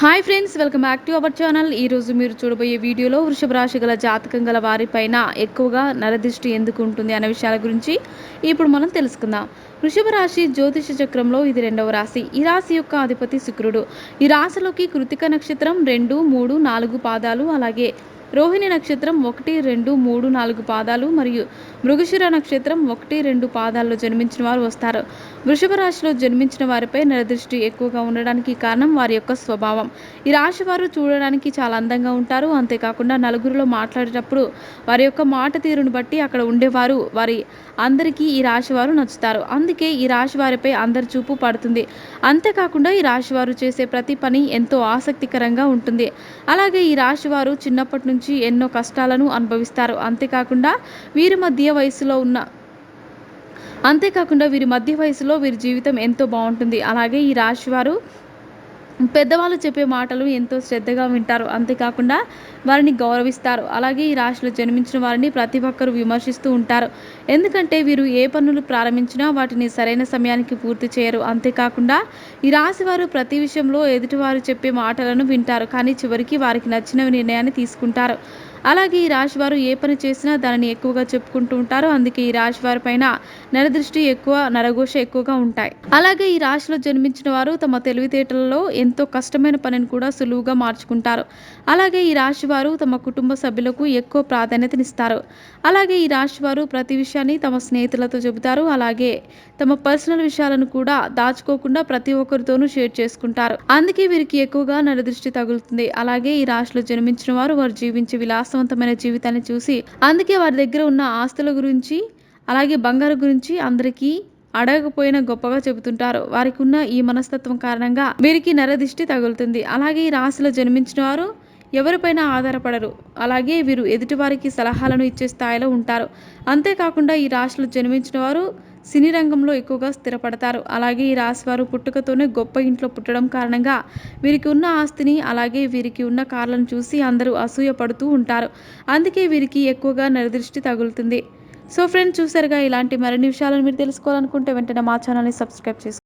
Hi friends welcome back to our channel ఈరోజు మీరు చూడబోయే వీడియోలో వృషభ రాశి గల జాతకం గల వారిపైన ఎక్కువగా నరదృష్టి ఎందుకు ఉంటుంది అనే విషయాల గురించి ఇప్పుడు మనం తెలుసుకుందాం. వృషభ రాశి జ్యోతిష చక్రంలో ఇది రెండవ రాశి. ఈ రాశి యొక్క అధిపతి శుక్రుడు. ఈ రాశిలోకి కృతిక నక్షత్రం రెండు మూడు నాలుగు పాదాలు అలాగే రోహిణి నక్షత్రం ఒకటి రెండు మూడు నాలుగు పాదాలు మరియు మృగశిర నక్షత్రం ఒకటి రెండు పాదాల్లో జన్మించిన వారు వస్తారు. వృషభ రాశిలో జన్మించిన వారిపై నరదృష్టి ఎక్కువగా ఉండడానికి కారణం వారి యొక్క స్వభావం. ఈ రాశి వారు చూడడానికి చాలా అందంగా ఉంటారు. అంతేకాకుండా నలుగురిలో మాట్లాడేటప్పుడు వారి యొక్క మాట తీరును బట్టి అక్కడ ఉండేవారు. వారి అందరికీ ఈ రాశి వారు నచ్చుతారు. అందుకే ఈ రాశి వారిపై అందరి చూపు పడుతుంది. అంతేకాకుండా ఈ రాశి వారు చేసే ప్రతి పని ఎంతో ఆసక్తికరంగా ఉంటుంది. అలాగే ఈ రాశి వారు చిన్నప్పటి నుంచి నుంచి ఎన్నో కష్టాలను అనుభవిస్తారు. అంతేకాకుండా వీరి మధ్య వయసులో ఉన్న అంతేకాకుండా వీరి మధ్య వయసులో వీరి జీవితం ఎంతో బాగుంటుంది. అలాగే ఈ రాశివారు పెద్దవాళ్ళు చెప్పే మాటలు ఎంతో శ్రద్ధగా వింటారు. అంతేకాకుండా వారిని గౌరవిస్తారు. అలాగే ఈ రాశిలో జన్మించిన వారిని ప్రతి ఒక్కరు విమర్శిస్తూ ఉంటారు. ఎందుకంటే వీరు ఏ పనులు ప్రారంభించినా వాటిని సరైన సమయానికి పూర్తి చేయరు. అంతేకాకుండా ఈ రాశి వారు ప్రతి విషయంలో ఎదుటివారు చెప్పే మాటలను వింటారు. కానీ చివరికి వారికి నచ్చిన నిర్ణయాన్ని తీసుకుంటారు. అలాగే ఈ రాశి వారు ఏ పని చేసినా దానిని ఎక్కువగా చెప్పుకుంటూ ఉంటారు అందుకే ఈ రాశి వారి పైన నరదృష్టి ఎక్కువ నరఘోష ఎక్కువగా ఉంటాయి. అలాగే ఈ రాశిలో జన్మించిన వారు తమ తెలివితేటలలో ఎంతో కష్టమైన పనిని కూడా సులువుగా మార్చుకుంటారు. అలాగే ఈ రాశి వారు తమ కుటుంబ సభ్యులకు ఎక్కువ ప్రాధాన్యతనిస్తారు అలాగే ఈ రాశి వారు ప్రతి విషయాన్ని తమ స్నేహితులతో చెబుతారు. అలాగే తమ పర్సనల్ విషయాలను కూడా దాచుకోకుండా ప్రతి ఒక్కరితోనూ షేర్ చేసుకుంటారు. అందుకే వీరికి ఎక్కువగా నరదృష్టి తగులుతుంది. అలాగే ఈ రాశిలో జన్మించిన వారు వారు జీవించే విలాస విలాసవంతమైన జీవితాన్ని చూసి అందుకే వారి దగ్గర ఉన్న ఆస్తుల గురించి అలాగే బంగారు గురించి అందరికీ అడగకపోయినా గొప్పగా చెబుతుంటారు. వారికి ఉన్న ఈ మనస్తత్వం కారణంగా వీరికి నరదిష్టి తగులుతుంది. అలాగే ఈ రాశిలో జన్మించిన వారు ఎవరిపైన ఆధారపడరు. అలాగే వీరు ఎదుటివారికి సలహాలను ఇచ్చే స్థాయిలో ఉంటారు. అంతేకాకుండా ఈ రాశిలో జన్మించిన వారు సినీ రంగంలో ఎక్కువగా స్థిరపడతారు. అలాగే ఈ రాశి వారు పుట్టుకతోనే గొప్ప ఇంట్లో పుట్టడం కారణంగా వీరికి ఉన్న ఆస్తిని అలాగే వీరికి ఉన్న కార్లను చూసి అందరూ అసూయ పడుతూ ఉంటారు. అందుకే వీరికి ఎక్కువగా నరదృష్టి తగులుతుంది. సో ఫ్రెండ్స్ చూసారుగా ఇలాంటి మరిన్ని విషయాలను మీరు తెలుసుకోవాలనుకుంటే వెంటనే మా ఛానల్ని సబ్స్క్రైబ్ చేసుకోండి.